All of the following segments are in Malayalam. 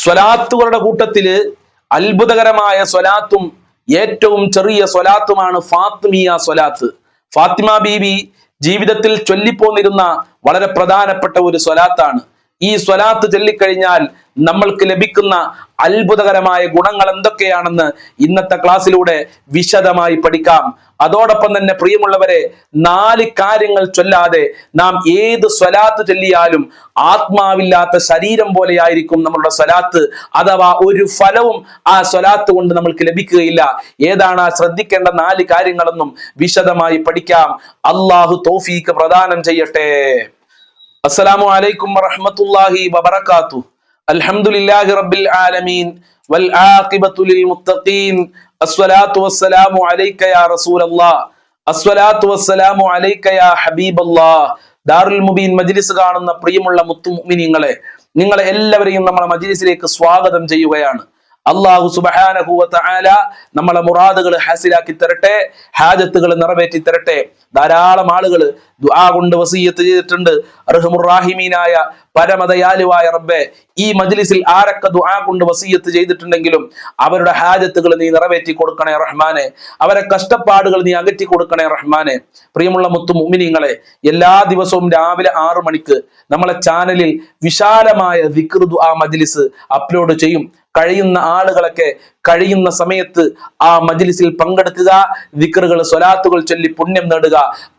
സ്വലാത്തുകളുടെ കൂട്ടത്തിൽ അത്ഭുതകരമായ സ്വലാത്തും ഏറ്റവും ചെറിയ സ്വലാത്തുമാണ് ഫാത്തിമിയ സ്വലാത്ത്. ഫാത്തിമ ബീവി ജീവിതത്തിൽ ചൊല്ലിപ്പോന്നിരുന്ന വളരെ പ്രധാനപ്പെട്ട ഒരു സ്വലാത്താണ്. ഈ സ്വലാത്ത് ചൊല്ലിക്കഴിഞ്ഞാൽ നമ്മൾക്ക് ലഭിക്കുന്ന അത്ഭുതകരമായ ഗുണങ്ങൾ എന്തൊക്കെയാണെന്ന് ഇന്നത്തെ ക്ലാസ്സിലൂടെ വിശദമായി പഠിക്കാം. അതോടൊപ്പം തന്നെ പ്രിയമുള്ളവരെ നാല് കാര്യങ്ങൾ ചൊല്ലാതെ നാം ഏത് സ്വലാത്ത് ചൊല്ലിയാലും ആത്മാവില്ലാത്ത ശരീരം പോലെയായിരിക്കും നമ്മളുടെ സ്വലാത്ത്. അഥവാ ഒരു ഫലവും ആ സ്വലാത്ത് കൊണ്ട് നമ്മൾക്ക് ലഭിക്കുകയില്ല. ഏതാണ്? ആ ശ്രദ്ധിക്കേണ്ട നാല് കാര്യങ്ങളെന്നും വിശദമായി പഠിക്കാം. അള്ളാഹു തോഫീക്ക് പ്രദാനം ചെയ്യട്ടെ. അസ്സലാമു അലൈക്കും വറഹ്മത്തുള്ളാഹി വബറകാത്തു. അൽഹംദുലില്ലാഹി റബ്ബിൽ ആലമീൻ. ആഖിബത്തു അസ്സലാത്തു വസ്സലാമു അലൈക യാ റസൂലല്ലാഹ് അസ്സലാത്തു വസ്സലാമു അലൈക യാ ഹബീബല്ലാഹ് ദാറുൽ മുബീൻ മജ്ലിസ് കാണുന്ന പ്രിയമുള്ള മുത്തുമിനിങ്ങളെ നിങ്ങളെ എല്ലാവരെയും നമ്മളെ മജ്ലിസിലേക്ക് സ്വാഗതം ചെയ്യുകയാണ്. അള്ളാഹു സുബഹാനഹു തആല നമ്മളെ മുറാദുകൾ ഹാസിലാക്കി തരട്ടെ ഹാജത്തുകൾ നിറവേറ്റി തരട്ടെ. ധാരാളം ആളുകൾ ദുആ കൊണ്ട് വസീയത്ത് ചെയ്തിട്ടുണ്ട്. അർഹമുറാഹിമീനായ പരമദയാലുവായ റബ്ബെ ഈ മജ്ലിസിൽ ആരൊക്കെ ദുആ കൊണ്ട് വസീയത്ത് ചെയ്തിട്ടുണ്ടെങ്കിലും അവരുടെ ഹാജത്തുകൾ നീ നിറവേറ്റി കൊടുക്കണേ റഹ്മാനെ. അവരെ കഷ്ടപ്പാടുകൾ നീ അകറ്റി കൊടുക്കണേ റഹ്മാനെ. പ്രിയമുള്ള മുത്തു മുഅ്മിനീങ്ങളെ എല്ലാ ദിവസവും രാവിലെ ആറു മണിക്ക് നമ്മളെ ചാനലിൽ വിശാലമായ ദിക്ർ ദുആ മജ്ലിസ് അപ്ലോഡ് ചെയ്യും. കഴിയുന്ന ആളുകളൊക്കെ കഴിയുന്ന സമയത്ത് ആ മജ്ലിസിൽ പങ്കെടുക്കുക വിക്റുകൾ സ്വലാത്തുകൾ ചൊല്ലി പുണ്യം നേടുക.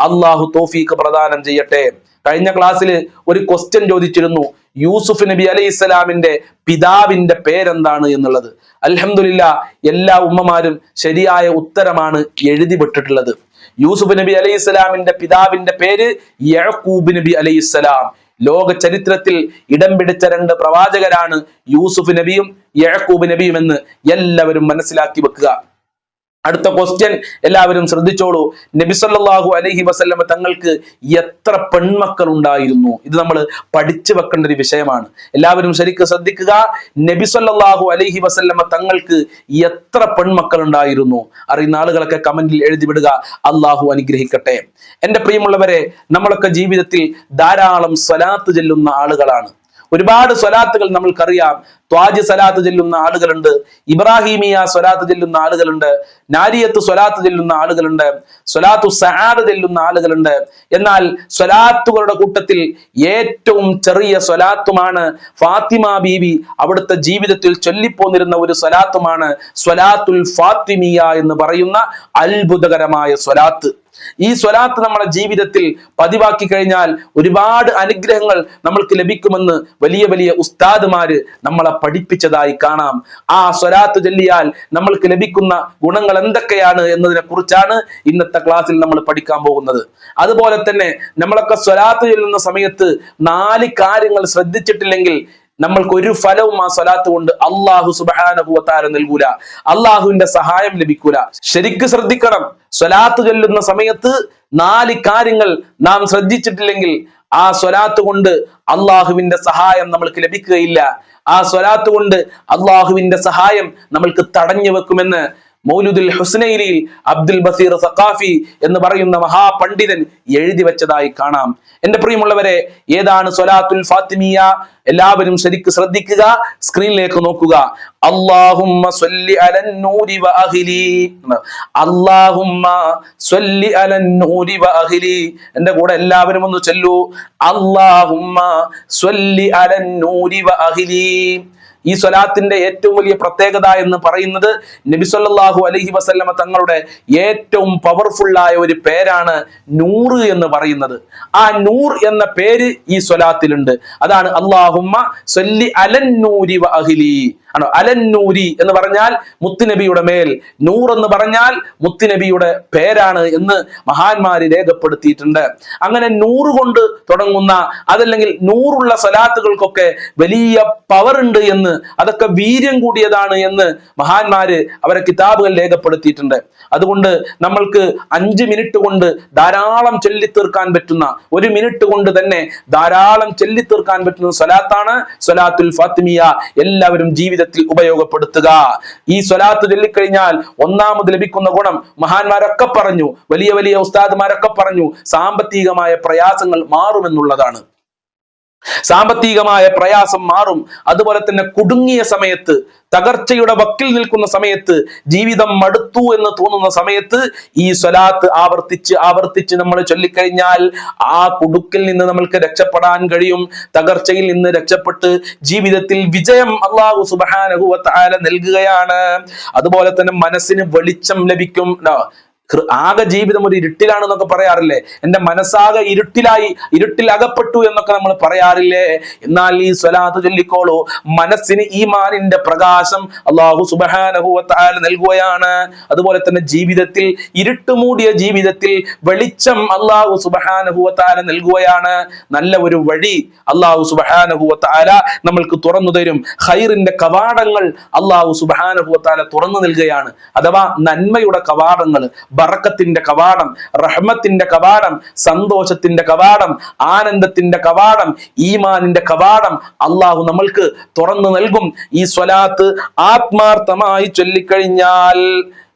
അള്ളാഹു തോഫീക്ക് പ്രദാനം ചെയ്യട്ടെ. കഴിഞ്ഞ ക്ലാസ്സിൽ ഒരു ക്വസ്റ്റ്യൻ ചോദിച്ചിരുന്നു. യൂസുഫ് നബി അലൈഹി ഇസ്ലാമിന്റെ പിതാവിന്റെ പേരെന്താണ് എന്നുള്ളത്. അലഹമില്ല എല്ലാ ഉമ്മമാരും ശരിയായ ഉത്തരമാണ് എഴുതി വിട്ടിട്ടുള്ളത് യൂസുഫ് നബി അലൈഹി ഇസ്ലാമിന്റെ പിതാവിന്റെ പേര് യഴക്കൂബ് നബി അലൈഹി ഇസ്ലാം ലോക ചരിത്രത്തിൽ ഇടം പിടിച്ച രണ്ട് പ്രവാചകരാണ് യൂസുഫ് നബിയും യഴക്കൂബ് നബിയും എന്ന് എല്ലാവരും മനസ്സിലാക്കി വെക്കുക. അടുത്ത ക്വസ്റ്റ്യൻ എല്ലാവരും ശ്രദ്ധിച്ചോളൂ. നബി സല്ലല്ലാഹു അലൈഹി വസല്ലമ തങ്ങൾക്ക് എത്ര പെൺമക്കൾ ഉണ്ടായിരുന്നു ഇത് നമ്മൾ പഠിച്ചു വെക്കേണ്ട ഒരു വിഷയമാണ്. എല്ലാവരും ശരിക്കും ശ്രദ്ധിക്കുക. നബി സല്ലല്ലാഹു അലൈഹി വസല്ലമ തങ്ങൾക്ക് എത്ര പെൺമക്കൾ ഉണ്ടായിരുന്നു അറിയുന്ന ആളുകളൊക്കെ കമന്റിൽ എഴുതി വിടുക. അള്ളാഹു അനുഗ്രഹിക്കട്ടെ. എന്റെ പ്രിയമുള്ളവരെ നമ്മളൊക്കെ ജീവിതത്തിൽ ധാരാളം സ്വലാത്ത് ചെല്ലുന്ന ആളുകളാണ്. ഒരുപാട് സ്വലാത്തുകൾ നമ്മൾക്കറിയാം. ത്വാജ് സ്വലാത്ത് ചെല്ലുന്ന ആളുകളുണ്ട്. ഇബ്രാഹിമിയ സ്വലാത്ത് ചെല്ലുന്ന ആളുകളുണ്ട്. നാരിയത്ത് സ്വലാത്ത് ചെല്ലുന്ന ആളുകളുണ്ട്. സ്വലാത്തു സഹാദ് ചെല്ലുന്ന ആളുകളുണ്ട്. എന്നാൽ സ്വലാത്തുകളുടെ കൂട്ടത്തിൽ ഏറ്റവും ചെറിയ സ്വലാത്തുമാണ് ഫാത്തിമ ബീവി. അവിടുത്തെ ജീവിതത്തിൽ ചൊല്ലിപ്പോന്നിരുന്ന ഒരു സ്വലാത്തുമാണ് സ്വലാത്തുൽ ഫാത്തിമിയ എന്ന് പറയുന്ന അത്ഭുതകരമായ സ്വലാത്ത്. ഈ സ്വലാത്ത് നമ്മുടെ ജീവിതത്തിൽ പതിവാക്കി കഴിഞ്ഞാൽ ഒരുപാട് അനുഗ്രഹങ്ങൾ നമ്മൾക്ക് ലഭിക്കുമെന്ന് വലിയ വലിയ ഉസ്താദുമാര് നമ്മളെ പഠിപ്പിച്ചതായി കാണാം. ആ സ്വലാത്ത് ചൊല്ലിയാൽ നമ്മൾക്ക് ലഭിക്കുന്ന ഗുണങ്ങൾ എന്തൊക്കെയാണ് എന്നതിനെ കുറിച്ചാണ് ഇന്നത്തെ ക്ലാസ്സിൽ നമ്മൾ പഠിക്കാൻ പോകുന്നത്. അതുപോലെ തന്നെ നമ്മളൊക്കെ സ്വലാത്ത് ചൊല്ലുന്ന സമയത്ത് നാല് കാര്യങ്ങൾ ശ്രദ്ധിച്ചിട്ടില്ലെങ്കിൽ നമ്മൾക്ക് ഒരു ഫലവും ആ സ്വലാത്ത് കൊണ്ട് അള്ളാഹു സുബാനുഭവത്താര നൽകൂല. അള്ളാഹുവിന്റെ സഹായം ലഭിക്കൂല. ശരിക്ക് ശ്രദ്ധിക്കണം. സ്വലാത്ത് ചൊല്ലുന്ന സമയത്ത് നാല് കാര്യങ്ങൾ നാം ശ്രദ്ധിച്ചിട്ടില്ലെങ്കിൽ ആ സ്വലാത്ത് കൊണ്ട് അള്ളാഹുവിന്റെ സഹായം നമ്മൾക്ക് ലഭിക്കുകയില്ല. ആ സ്വലാത്ത് കൊണ്ട് അള്ളാഹുവിന്റെ സഹായം നമ്മൾക്ക് തടഞ്ഞു വെക്കുമെന്ന് മൗലുദുൽ ഹുസ്നൈലിയിൽ അബ്ദുൽ ബസീർ സഖാഫി എന്ന് പറയുന്ന മഹാപണ്ഡിതൻ എഴുതി വെച്ചതായി കാണാം. എന്റെ പ്രിയമുള്ളവരെ ഏതാണ് സ്വലാത്തുൽ ഫാത്തിമിയ? എല്ലാവരും ശരിക്ക് ശ്രദ്ധിക്കുക സ്ക്രീനിലേക്ക് നോക്കുക. അല്ലാഹുമ്മ സ്വല്ലി അലൻ നൂരി വ അഹ്ലി അല്ലാഹുമ്മ സ്വല്ലി അലൻ നൂരി വ അഹ്ലി എന്റെ കൂടെ എല്ലാവരും ഒന്ന് ചൊല്ലൂ. അല്ലാഹുമ്മ സ്വല്ലി അലൻ നൂരി വ അഹ്ലി ഈ സ്വലാത്തിന്റെ ഏറ്റവും വലിയ പ്രത്യേകത എന്ന് പറയുന്നത് നബി സല്ലല്ലാഹു അലൈഹി വസല്ലമ തങ്ങളുടെ ഏറ്റവും പവർഫുൾ ആയ ഒരു പേരാണ് നൂറ് എന്ന് പറയുന്നത്. ആ നൂർ എന്ന പേര് ഈ സ്വലാത്തിലുണ്ട്. അതാണ് അള്ളാഹുമ്മ സല്ലി അലന്നൂരി വ അഹ്ലി. ആണോ? അലന്നൂരി എന്ന് പറഞ്ഞാൽ മുത്തുനബിയുടെ മേൽ. നൂർ എന്ന് പറഞ്ഞാൽ മുത്തുനബിയുടെ പേരാണ് എന്ന് മഹാന്മാര് രേഖപ്പെടുത്തിയിട്ടുണ്ട്. അങ്ങനെ നൂറ് കൊണ്ട് തുടങ്ങുന്ന അതല്ലെങ്കിൽ നൂറുള്ള സലാത്തുകൾക്കൊക്കെ വലിയ പവർ ഉണ്ട് എന്ന് അതൊക്കെ വീര്യം കൂടിയതാണ് എന്ന് മഹാന്മാര് അവരെ കിതാബുകൾ രേഖപ്പെടുത്തിയിട്ടുണ്ട്. അതുകൊണ്ട് നമ്മൾക്ക് അഞ്ച് മിനിറ്റ് കൊണ്ട് ധാരാളം ചൊല്ലിത്തീർക്കാൻ പറ്റുന്ന ഒരു മിനിറ്റ് കൊണ്ട് തന്നെ ധാരാളം ചൊല്ലിത്തീർക്കാൻ പറ്റുന്ന സലാത്താണ് സലാത്തുൽ ഫാത്തിമിയ. എല്ലാവരും ജീവിതത്തിൽ ഉപയോഗപ്പെടുത്തുക. ഈ സ്വലാത്ത് ചൊല്ലിക്കഴിഞ്ഞാൽ ഒന്നാമത് ലഭിക്കുന്ന ഗുണം മഹാന്മാരൊക്കെ പറഞ്ഞു വലിയ വലിയ ഉസ്താദ്മാരൊക്കെ പറഞ്ഞു സാമ്പത്തികമായ പ്രയാസങ്ങൾ മാറുമെന്നുള്ളതാണ്. സാമ്പത്തികമായ പ്രയാസം മാറും. അതുപോലെ തന്നെ കുടുങ്ങിയ സമയത്ത് തകർച്ചയുടെ വക്കിൽ നിൽക്കുന്ന സമയത്ത് ജീവിതം മടുത്തു എന്ന് തോന്നുന്ന സമയത്ത് ഈ സ്വലാത്ത് ആവർത്തിച്ച് ആവർത്തിച്ച് നമ്മൾ ചൊല്ലിക്കഴിഞ്ഞാൽ ആ കുടുക്കിൽ നിന്ന് നമ്മൾക്ക് രക്ഷപ്പെടാൻ കഴിയും. തകർച്ചയിൽ നിന്ന് രക്ഷപ്പെട്ട് ജീവിതത്തിൽ വിജയം അള്ളാഹു സുബാനഹുല നൽകുകയാണ്. അതുപോലെ തന്നെ മനസ്സിന് വെളിച്ചം ലഭിക്കും. ആകെ ജീവിതം ഒരു ഇരുട്ടിലാണ് എന്നൊക്കെ പറയാറില്ലേ? എന്റെ മനസ്സാകെ ഇരുട്ടിലായി ഇരുട്ടിൽ അകപ്പെട്ടു എന്നൊക്കെ നമ്മൾ പറയാറില്ലേ? എന്നാൽ ഈ സ്വലാത്ത് ചൊല്ലിക്കോളൂ. മനസ്സിന് ഈ മാനിന്റെ പ്രകാശം അള്ളാഹു സുബാനഹുവത്താല നൽകുകയാണ്. അതുപോലെ തന്നെ ജീവിതത്തിൽ ഇരുട്ട് മൂടിയ ജീവിതത്തിൽ വെളിച്ചം അള്ളാഹു സുബാനഹുവത്താല നൽകുകയാണ്. നല്ല ഒരു വഴി അള്ളാഹു സുബഹാനഹുവത്താല നമ്മൾക്ക് തുറന്നു തരും. ഹൈറിന്റെ കവാടങ്ങൾ അള്ളാഹു സുബഹാനഹുവത്താല തുറന്നു നൽകുകയാണ്. അഥവാ നന്മയുടെ കവാടങ്ങൾ ബറക്കത്തിന്റെ കവാടം റഹ്മത്തിന്റെ കവാടം സന്തോഷത്തിന്റെ കവാടം ആനന്ദത്തിന്റെ കവാടം ഈമാനിന്റെ കവാടം അള്ളാഹു നമ്മൾക്ക് തുറന്നു നൽകും. ഈ സ്വലാത്ത് ആത്മാർത്ഥമായി ചൊല്ലിക്കഴിഞ്ഞാൽ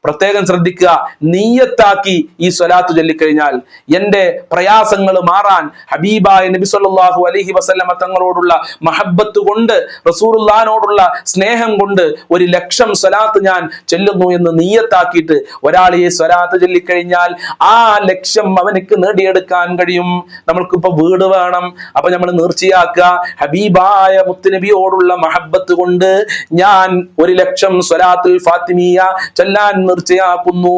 പ്രത്യേകം ശ്രദ്ധിക്കുക. നീയത്താക്കി ഈ സ്വലാത്ത് ചൊല്ലിക്കഴിഞ്ഞാൽ എന്റെ പ്രയാസങ്ങൾ മാറാൻ ഹബീബായ നബി സല്ലല്ലാഹു അലഹി വസല്ലമ തങ്ങളോടുള്ള മഹബത്ത് കൊണ്ട് റസൂറുല്ലാനോടുള്ള സ്നേഹം കൊണ്ട് ഒരു ലക്ഷം സ്വലാത്ത് ഞാൻ ചൊല്ലുന്നു എന്ന് നീയത്താക്കിയിട്ട് ഒരാൾ ഈ സ്വലാത്ത് ചൊല്ലിക്കഴിഞ്ഞാൽ ആ ലക്ഷ്യം അവനക്ക് നേടിയെടുക്കാൻ കഴിയും. നമ്മൾക്കിപ്പോ വീട് വേണം. അപ്പൊ നമ്മൾ നീർച്ചയാക്കുക. ഹബീബായ മുത്തുനബിയോടുള്ള മഹബത്ത് കൊണ്ട് ഞാൻ ഒരു ലക്ഷം സ്വലാത്തുൽ ഫാത്തിമിയ ചൊല്ലാൻ നിർച്ചയാക്കുന്നു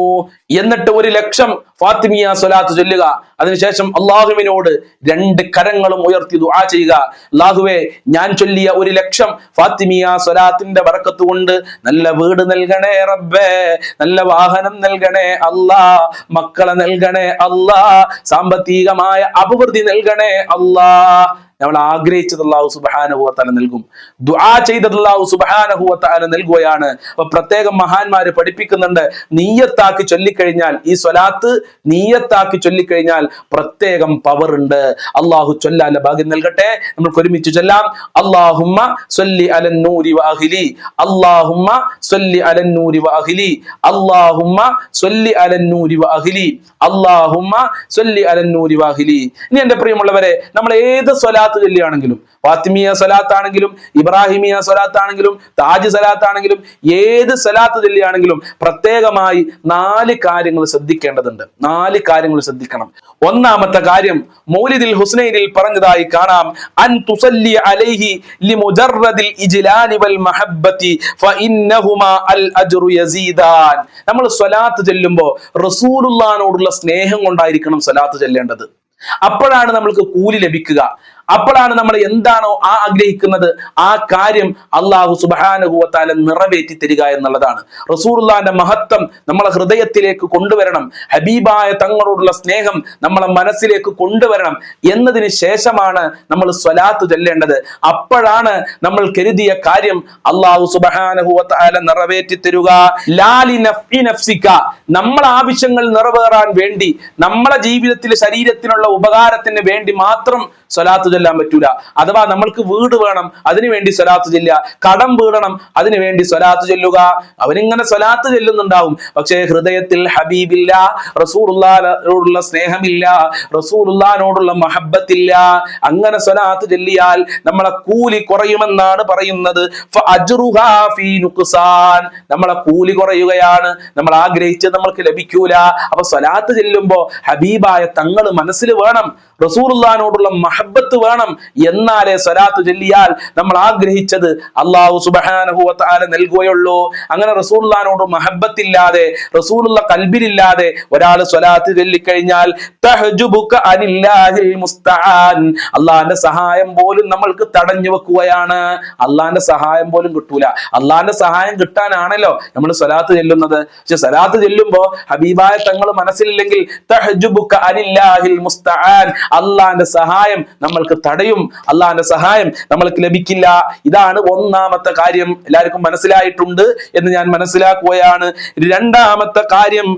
എന്നിട്ട് ഒരു ലക്ഷം ഫാത്തിമിയ സ്വലാത്ത് ചൊല്ലുക. അതിനുശേഷം അള്ളാഹുവിനോട് രണ്ട് കരങ്ങളും ഉയർത്തി ദുആ ചെയ്യുക. അള്ളാഹുവെ ഞാൻ ചൊല്ലിയ ഒരു ലക്ഷം ഫാത്തിമിയ സ്വലാത്തിന്റെ വറക്കത്ത് കൊണ്ട് നല്ല വീട് നൽകണേ റബ്ബേ നല്ല വാഹനം നൽകണേ അല്ലാ മക്കളെ നൽകണേ അല്ലാ സാമ്പത്തികമായ അഭിവൃദ്ധി നൽകണേ അല്ലാ. നമ്മൾ ആഗ്രഹിച്ചത് അള്ളാഹു സുബാനഹുവത്താല നൽകും. ദുആ ചെയ്തത് അള്ളാഹു സുബാനഹുവത്താല നൽകുകയാണ്. അപ്പൊ പ്രത്യേകം മഹാന്മാര് പഠിപ്പിക്കുന്നുണ്ട് നീയത്താക്കി ചൊല്ലിക്കഴിഞ്ഞാൽ ഈ സ്വലാത്ത് നീയത്താക്കി ചൊല്ലിക്കഴിഞ്ഞാൽ പ്രത്യേകം പവർ ഉണ്ട്. അള്ളാഹു ചൊല്ലാന്റെ ഭാഗ്യം നൽകട്ടെ. നമുക്ക് ഒരുമിച്ച് ചൊല്ലാം. അള്ളാഹുമ്മ സൊല്ലി അലന്നൂരി വാഹിലി അള്ളാഹുമ്മ സൊല്ലി അലന്നൂരി വാഹിലി അള്ളാഹുമ്മ സൊല്ലി അലന്നൂരി വാഹിലി അള്ളാഹുമ്മ സൊല്ലി അലന്നൂരി വാഹിലി ഇനി എന്റെ പ്രിയമുള്ളവരെ നമ്മൾ ഏത് സ്വലാത്ത് ചൊല്ലിയാണെങ്കിലും ഫാത്തിമിയ സ്വലാത്ത് ആണെങ്കിലും ഇബ്രാഹിമിയ സ്വലാത്ത് ആണെങ്കിലും താജ് സ്വലാത്ത് ആണെങ്കിലും ഏത് സലാത്ത് ചൊല്ലിയാണെങ്കിലും പ്രത്യേകമായി നാല് കാര്യങ്ങൾ ശ്രദ്ധിക്കേണ്ടതുണ്ട്. നാല് കാര്യങ്ങൾ ശ്രദ്ധിക്കണം. ഒന്നാമത്തെ കാര്യം മൗലിദിൽ ഹുസ്നൈനിൽ പറഞ്ഞതായി കാണാം അൻ അലൈഹി വൽ അജ്റു യസീദാൻ. നമ്മൾ സ്വലാത്ത് ചൊല്ലുമ്പോൾ റസൂലുള്ളാനോടുള്ള സ്നേഹം കൊണ്ടായിരിക്കണം സ്വലാത്ത് ചൊല്ലേണ്ടത്. അപ്പോഴാണ് നമ്മൾക്ക് കൂലി ലഭിക്കുക. അപ്പോഴാണ് നമ്മൾ എന്താണോ ആ ആഗ്രഹിക്കുന്നത്. ആ കാര്യം അള്ളാഹു സുബാനുഭവത്താല നിറവേറ്റി തരിക എന്നുള്ളതാണ്. റസൂർലാന്റെ മഹത്വം നമ്മളെ ഹൃദയത്തിലേക്ക് കൊണ്ടുവരണം. ഹബീബായ തങ്ങളോടുള്ള സ്നേഹം നമ്മളെ മനസ്സിലേക്ക് കൊണ്ടുവരണം എന്നതിന് ശേഷമാണ് നമ്മൾ സ്വലാത്ത് ചൊല്ലേണ്ടത്. അപ്പോഴാണ് നമ്മൾ കരുതിയ കാര്യം അള്ളാഹു സുബാനുഭവത്താല നിറവേറ്റി തരുക. ലാലി നഫ്ഇ നഫ്സിക. നമ്മളെ ആവശ്യങ്ങൾ നിറവേറാൻ വേണ്ടി നമ്മളെ ജീവിതത്തിലെ ശരീരത്തിനുള്ള ഉപകാരത്തിന് വേണ്ടി മാത്രം സ്വലാത്ത് ചൊല്ലാൻ പറ്റൂല. അഥവാ നമ്മൾക്ക് വീട് വേണം അതിനു വേണ്ടി സ്വലാത്ത് ചെല്ലുക. കടം വീടണം അതിനു വേണ്ടി സ്വലാത്ത് ചെല്ലുക. അവനിങ്ങനെ സ്വലാത്ത് ചെല്ലുന്നുണ്ടാവും. പക്ഷേ ഹൃദയത്തിൽ ഹബീബില്ല റസൂറുള്ളാനോടുള്ള സ്നേഹമില്ല റസൂറുള്ളാനോടുള്ള മഹബത്തില്ല അങ്ങനെ സ്വലാത്ത് ചെല്ലിയാൽ നമ്മളെ കൂലി കുറയുമെന്നാണ് പറയുന്നത്. നമ്മളെ കൂലി കുറയുകയാണ്. നമ്മൾ ആഗ്രഹിച്ചത് നമ്മൾക്ക് ലഭിക്കൂല. അപ്പൊ സ്വലാത്ത് ചെല്ലുമ്പോ ഹബീബായ തങ്ങൾ മനസ്സിൽ വേണം. റസൂറുള്ളാനോടുള്ള മഹബത്ത് വേണം എന്നാലേ സ്വലാത്ത് ചൊല്ലിയാൽ നമ്മൾ ആഗ്രഹിച്ചത് അള്ളാഹു സുബാനഹുവത്താല നൽകുകയുള്ളൂ. അങ്ങനെ റസൂലുള്ളാനോട് മഹബത്തില്ലാതെ റസൂലുള്ള കൽബിലില്ലാതെ ഒരാൾ സ്വലാത്ത് ചൊല്ലിക്കഴിഞ്ഞാൽ അള്ളാന്റെ സഹായം പോലും നമ്മൾക്ക് തടഞ്ഞു വെക്കുകയാണ്. അള്ളാഹിന്റെ സഹായം പോലും കിട്ടൂല. അള്ളാഹിന്റെ സഹായം കിട്ടാനാണല്ലോ നമ്മൾ സ്വലാത്ത് ചെല്ലുന്നത്. പക്ഷെ സ്വലാത്ത് ചെല്ലുമ്പോ ഹബീബായ തങ്ങൾ മനസ്സിലില്ലെങ്കിൽ അള്ളാന്റെ സഹായം നമ്മൾക്ക് തടയും അള്ളാഹിന്റെ സഹായം നമ്മൾക്ക് ലഭിക്കില്ല. ഇതാണ് ഒന്നാമത്തെ കാര്യം. എല്ലാവർക്കും മനസ്സിലായിട്ടുണ്ട് എന്ന് ഞാൻ മനസ്സിലാക്കുകയാണ്. രണ്ടാമത്തെ കാര്യം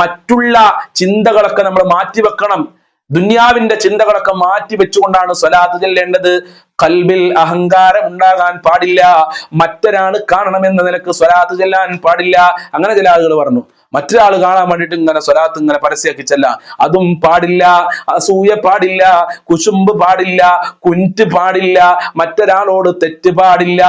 മറ്റുള്ള ചിന്തകളൊക്കെ നമ്മൾ മാറ്റി വെക്കണം ദുന്യാവിന്റെ ചിന്തകളൊക്കെ മാറ്റി വെച്ചുകൊണ്ടാണ് സ്വലാത്ത് ചെല്ലേണ്ടത്. കൽബിൽ അഹങ്കാരം ഉണ്ടാകാൻ പാടില്ല. മറ്റൊരാൾ കാണണമെന്ന നിലയ്ക്ക് സ്വലാത്ത് ചെല്ലാൻ പാടില്ല. അങ്ങനെ ചില ആളുകൾ പറഞ്ഞു. മറ്റൊരാൾ കാണാൻ വേണ്ടിയിട്ട് ഇങ്ങനെ സ്വലാത്ത് ഇങ്ങനെ പരസ്യമാക്കി ചെല്ലാം. അതും പാടില്ല. അസൂയ പാടില്ല. കുശുമ്പ് പാടില്ല. കുഞ്ച് പാടില്ല. മറ്റൊരാളോട് തെറ്റ് പാടില്ല.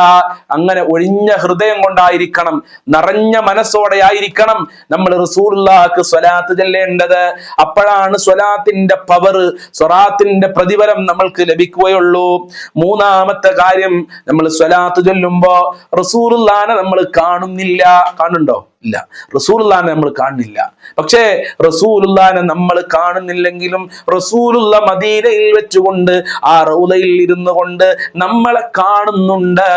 അങ്ങനെ ഒഴിഞ്ഞ ഹൃദയം കൊണ്ടായിരിക്കണം. നിറഞ്ഞ മനസ്സോടെ ആയിരിക്കണം നമ്മൾ റസൂലുള്ളാഹിക്ക് സ്വലാത്ത് ചെല്ലേണ്ടത്. അപ്പോഴാണ് സ്വലാത്തിന്റെ പവർ സ്വറാത്തിന്റെ പ്രതിഫലം നമ്മൾക്ക് ലഭിക്കുകയുള്ളൂ. മൂന്നാമത്തെ കാര്യം നമ്മൾ സ്വലാത്ത് ചൊല്ലുമ്പോ റസൂലുള്ളാനെ നമ്മൾ കാണുന്നില്ല. കാണുന്നുണ്ടോ? ഇല്ല. റസൂലുള്ളാനെ നമ്മൾ കാണുന്നില്ല. പക്ഷേ റസൂലുള്ളാനെ നമ്മൾ കാണുന്നില്ലെങ്കിലും റസൂലുള്ള മദീനയിൽ വെച്ചുകൊണ്ട് ആ റൗലയിൽ ഇരുന്നു കൊണ്ട് നമ്മളെ കാണുന്നുണ്ട്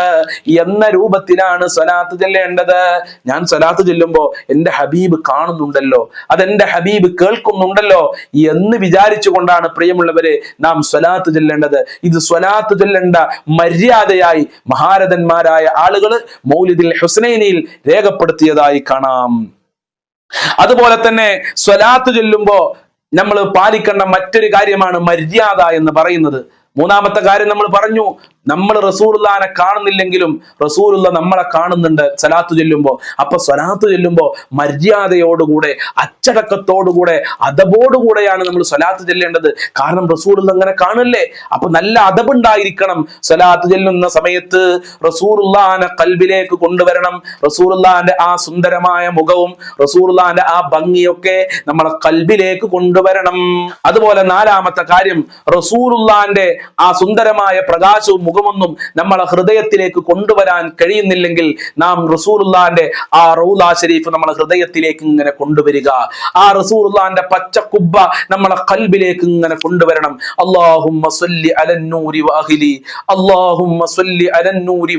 എന്ന രൂപത്തിലാണ് സ്വലാത്ത് ചെല്ലേണ്ടത്. ഞാൻ സ്വലാത്ത് ചെല്ലുമ്പോ എന്റെ ഹബീബ് കാണുന്നുണ്ടല്ലോ. അതെന്റെ ഹബീബ് കേൾക്കുന്നുണ്ടല്ലോ എന്ന് വിചാരിച്ചു കൊണ്ടാണ് പ്രിയമുള്ളവരെ നാം സ്വലാത്ത് ചെല്ലേണ്ടത്. ഇത് സ്വലാത്ത് ചെല്ലേണ്ട മര്യാദയായി മഹാരഥന്മാരായ ആളുകൾ മൗലിദിൽ ഹുസ്നൈനിയിൽ രേഖപ്പെടുത്തിയതായി കാണാം. അതുപോലെ തന്നെ സ്വലാത്ത് ചൊല്ലുമ്പോ നമ്മൾ പാലിക്കേണ്ട മറ്റൊരു കാര്യമാണ് മര്യാദ എന്ന് പറയുന്നത്. മൂന്നാമത്തെ കാര്യം നമ്മൾ പറഞ്ഞു നമ്മൾ റസൂലുള്ളാനെ കാണുന്നില്ലെങ്കിലും റസൂലുള്ള നമ്മളെ കാണുന്നുണ്ട്. സലാത്ത് ചെല്ലുമ്പോൾ. അപ്പൊ സ്വലാത്ത് ചെല്ലുമ്പോൾ മര്യാദയോടുകൂടെ അച്ചടക്കത്തോടുകൂടെ അതബോടുകൂടെയാണ് നമ്മൾ സ്വലാത്ത് ചെല്ലേണ്ടത്. കാരണം റസൂലുള്ള അങ്ങനെ കാണല്ലേ അപ്പൊ നല്ല അതബുണ്ടായിരിക്കണം. സ്വലാത്ത് ചെല്ലുന്ന സമയത്ത് റസൂലുള്ളാനെ കൽബിലേക്ക് കൊണ്ടുവരണം. റസൂലുള്ളാന്റെ ആ സുന്ദരമായ മുഖവും റസൂലുള്ളാന്റെ ആ ഭംഗിയൊക്കെ നമ്മളെ കൽബിലേക്ക് കൊണ്ടുവരണം. അതുപോലെ നാലാമത്തെ കാര്യം റസൂലുള്ളാന്റെ ആ സുന്ദരമായ പ്രകാശവും മുഖമൊന്നും നമ്മളെ ഹൃദയത്തിലേക്ക് കൊണ്ടുവരാൻ കഴിയുന്നില്ലെങ്കിൽ നാം റസൂലുള്ളാന്റെ ആ റൗല ഷരീഫ് നമ്മളെ ഹൃദയത്തിലേക്ക് ഇങ്ങനെ കൊണ്ടുവരിക. ആ റസൂലുള്ളാന്റെ പച്ചക്കുബ്ബ നമ്മളെ കൽബിലേക്ക് ഇങ്ങനെ കൊണ്ടുവരണം. അല്ലാഹുമ്മ സല്ലി അലന്നൂരി സല്ലി അലന്നൂരി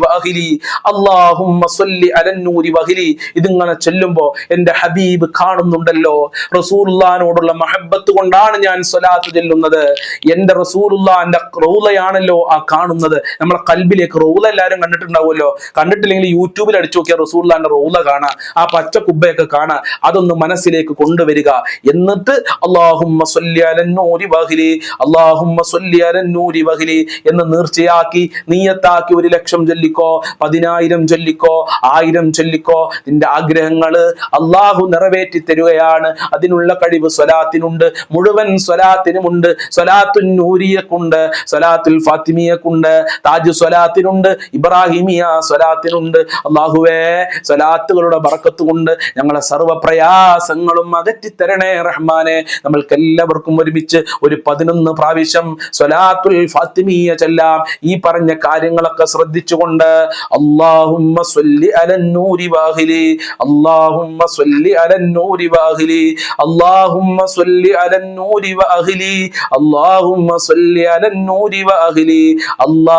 സല്ലി അലന്നൂരി ഇതിങ്ങനെ ചൊല്ലുമ്പോൾ എന്റെ ഹബീബ് കാണുന്നുണ്ടല്ലോ. റസൂലുള്ളാനോടുള്ള മഹബത്ത് കൊണ്ടാണ് ഞാൻ സ്വലാത്ത് ചെല്ലുന്നത്. എന്റെ റസൂലുള്ളാന്റെ റൗലയാണല്ലോ ആ കാണുന്നത്. നമ്മളെ കൽബിലേക്ക് റൗല എല്ലാവരും കണ്ടിട്ടുണ്ടാവുമല്ലോ. കണ്ടിട്ടില്ലെങ്കിൽ യൂട്യൂബിൽ അടിച്ചു നോക്കിയാൽ റസൂള്ളാന്റെ റൗല കാണാം. ആ പച്ച കുബ്ബയൊക്കെ കാണാം. അതൊന്ന് മനസ്സിലേക്ക് കൊണ്ടുവരിക. എന്നിട്ട് അള്ളാഹുമ്മ സ്വല്ലി അലന്നൂരി വഹിലി. അള്ളാഹുമ്മ സ്വല്ലി അലന്നൂരി വഹിലി. എന്ന് നീർച്ചയാക്കി നീയത്താക്കി ഒരു ലക്ഷം ചൊല്ലിക്കോ പതിനായിരം ചൊല്ലിക്കോ ആയിരം ചൊല്ലിക്കോ. നിന്റെ ആഗ്രഹങ്ങൾ അള്ളാഹു നിറവേറ്റി തരുകയാണ്. അതിനുള്ള കഴിവ് സ്വലാത്തിനുണ്ട്. മുഴുവൻ സ്വലാത്തിനുമുണ്ട്. സ്വലാത്തുൻ നൂരിയക്കുണ്ട്. സ്വലാത്തുൽ ഫാത്തിമിയക്കുണ്ട്. താജ് സ്വലാത്തിനുണ്ട് ഇബ്രാഹിമിയ സ്വലാത്തിനുണ്ട്. അള്ളാഹുവേ സ്വലാത്തുകളുടെ ബറക്കത്ത് കൊണ്ട് ഞങ്ങളെ സർവ പ്രയാസങ്ങളും അകറ്റിത്തരണേ റഹ്മാനെ. നമ്മൾക്ക് എല്ലാവർക്കും ഒരുമിച്ച് ഒരു പതിനൊന്ന് പ്രാവശ്യം സ്വലാത്തുൽ ഫാത്തിമിയ ചെല്ലാം. ഈ പറഞ്ഞ കാര്യങ്ങളൊക്കെ ശ്രദ്ധിച്ചുകൊണ്ട് അള്ളാഹുമ്മ സ്വല്ലി അലന്നൂരി വാഹിലി. അള്ളാഹുമ്മ സ്വല്ലി അലന്നൂരി വാഹിലി. അള്ളാഹുമ്മ സ്വല്ലി അലന്നൂരി വാഹിലി. അള്ളാഹുമ്മ സ്വല്ലി അലന്നൂരി വാഹിലി.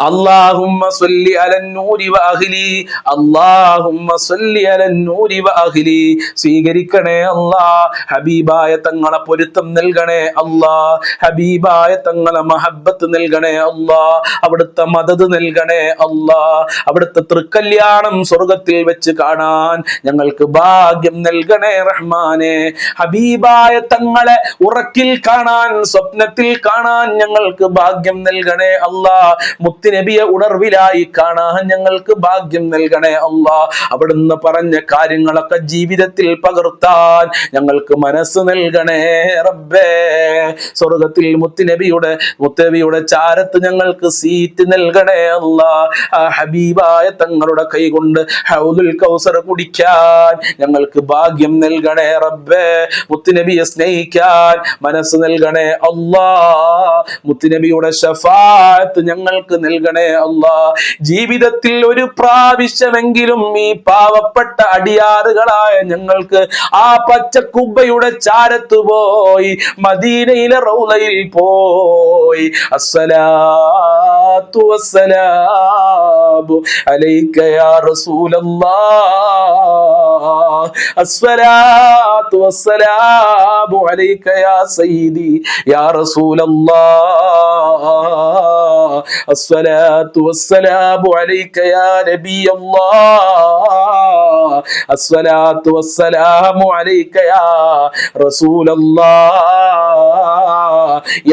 اللهم صل على النور واهلي സ്വീകരിക്കണേ അല്ലാ ഹബീബായ തങ്ങളെ പൊരുത്തം നൽകണേ അല്ലാ ഹബീബായ തങ്ങളെ മഹബത്ത് നൽകണേ അല്ലാ അവിടുത്തെ മദത് നൽകണേ അല്ലാ അവിടുത്തെ തൃക്കല്യാണം സ്വർഗത്തിൽ വെച്ച് കാണാൻ ഞങ്ങൾക്ക് ഭാഗ്യം നൽകണേ റഹ്മാനെ ഹബീബായ തങ്ങളെ ഉറക്കിൽ കാണാൻ സ്വപ്നത്തിൽ കാണാൻ ഞങ്ങൾക്ക് ഭാഗ്യം നൽകണേ അല്ലാ മുത്തുനബിയെ ഉണർവിലായി കാണാൻ ഞങ്ങൾക്ക് ഭാഗ്യം നൽകണേ അള്ളാ അവിടുന്ന് പറഞ്ഞ കാര്യങ്ങളൊക്കെ ജീവിതത്തിൽ പകർത്താൻ ഞങ്ങൾക്ക് മനസ്സ് നൽകണേ റബ്ബേ. സ്വർഗത്തിൽ മുത്തുനബിയുടെ മുത്തനബിയുടെ ചാരത്ത് ഞങ്ങൾക്ക് സീറ്റ് നൽകണേ അള്ളാ ആ ഹബീബായ തങ്ങളുടെ കൈ കൊണ്ട് ഹൗലുൽ കൗസർ കുടിക്കാൻ ഞങ്ങൾക്ക് ഭാഗ്യം നൽകണേ റബ്ബേ. മുത്തുനബിയെ സ്നേഹിക്കാൻ മനസ്സ് നൽകണേ അള്ളാ മുത്തുനബിയുടെ ഷഫാത്ത് ഞങ്ങൾക്ക് നൽകണേ അല്ല. ജീവിതത്തിൽ ഒരു പ്രാവശ്യമെങ്കിലും ഈ പാവപ്പെട്ട അടിയാറുകളായ ഞങ്ങൾക്ക് ആ പച്ചക്കുബയുടെ ചാരത്ത് പോയി മദീനയിലെ റൗലയിൽ പോയി. അസ്സലാത്തു الصلاة والسلام عليك يا رسول الله الصلاة والسلام عليك يا سيدي يا رسول الله الصلاة والسلام عليك يا نبي الله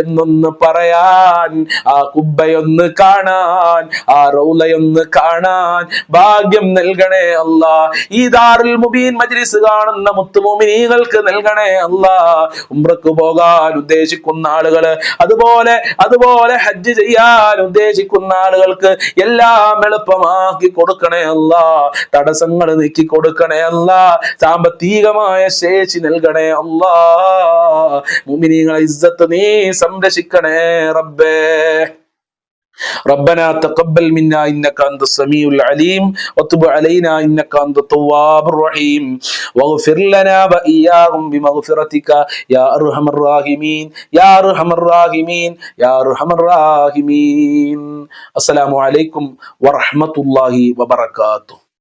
എന്നൊന്ന് പറയാൻ ആ കുബ്ബയൊന്ന് കാണാൻ ആ റൗലയൊന്ന് കാണാൻ ഭാഗ്യം നൽകണേ അല്ല. ഈ ദാറുൽ മുബീൻ മജ്ലിസ് കാണുന്ന മുത്തുമോമിനികൾക്ക് നൽകണേ അല്ല. ഉംറക്ക് പോകാൻ ഉദ്ദേശിക്കുന്ന ആളുകൾ അതുപോലെ അതുപോലെ ഹജ്ജ് ചെയ്യാൻ ഉദ്ദേശിക്കുന്ന ആളുകൾക്ക് എല്ലാം എളുപ്പമാക്കി കൊടുക്കണേ അല്ല. തടസ്സങ്ങൾ നീക്കി കൊടുക്കണേ അല്ല സാമ്പത്തികമായ ശേഷി നൽകണേ അല്ല മുമിനികളെ ഇസ്സത്ത് നീ സംരക്ഷിക്കണേ റബ്ബേ ربنا تقبل منا انك انت السميع العليم وتب علينا انك انت التواب الرحيم واغفر لنا واياهم بمغفرتك يا ارحم الراحمين يا ارحم الراحمين يا ارحم الراحمين السلام عليكم ورحمه الله وبركاته